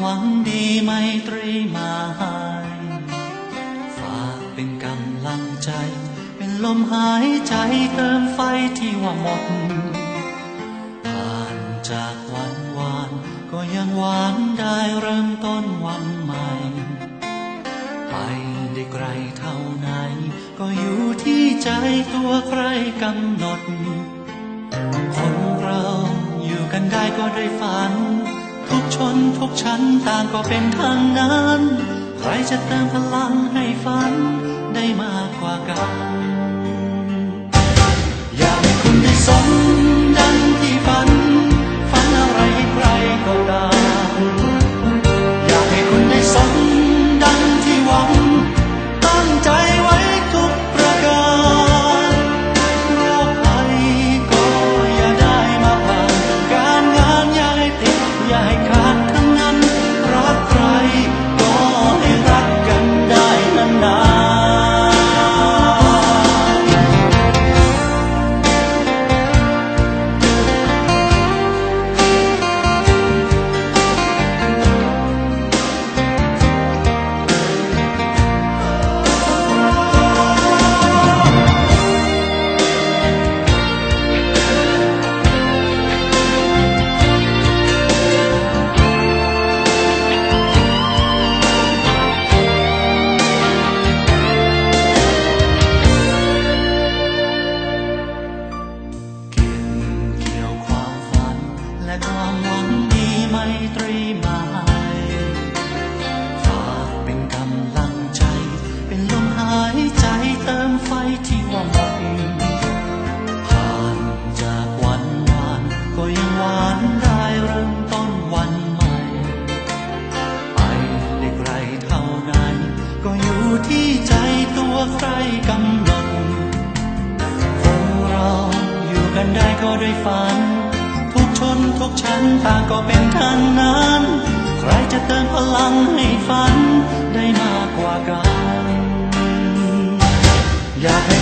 หวังดีไมตรีมาให้ฝากเป็นกำลังใจ เป็นลมหายใจเติมไฟที่ว่าหมด ผ่านจากวันวาน ก็ยังหวานได้เริ่มต้นวันใหม่ ไปได้ไกลเท่าไหน ก็อยู่ที่ใจตัวใครกำหนด คนเราอยู่กันได้ก็ได้ฝัน ทุกชนทุกชั้นต่างก็เป็นทางนั้น ใครจะเติมพลังให้ฝันได้มากกว่ากัน ความหวังดีไมตรีมาให้ฝากเป็นกำลังใจ เป็นลมหายใจเติมไฟที่ว่าหมดผ่านจากวันวานก็ยังหวานได้เริ่มต้นวันใหม่ ไปได้ไกลเท่านั้น ก็อยู่ที่ใจตัวใครกำหนดคนเราอยู่กันได้ก็ด้วยฝัน ทุกชั้นต่างก็เป็นทางนั้น ใครจะเติมพลังให้ฝันได้มากกว่ากัน อยากให้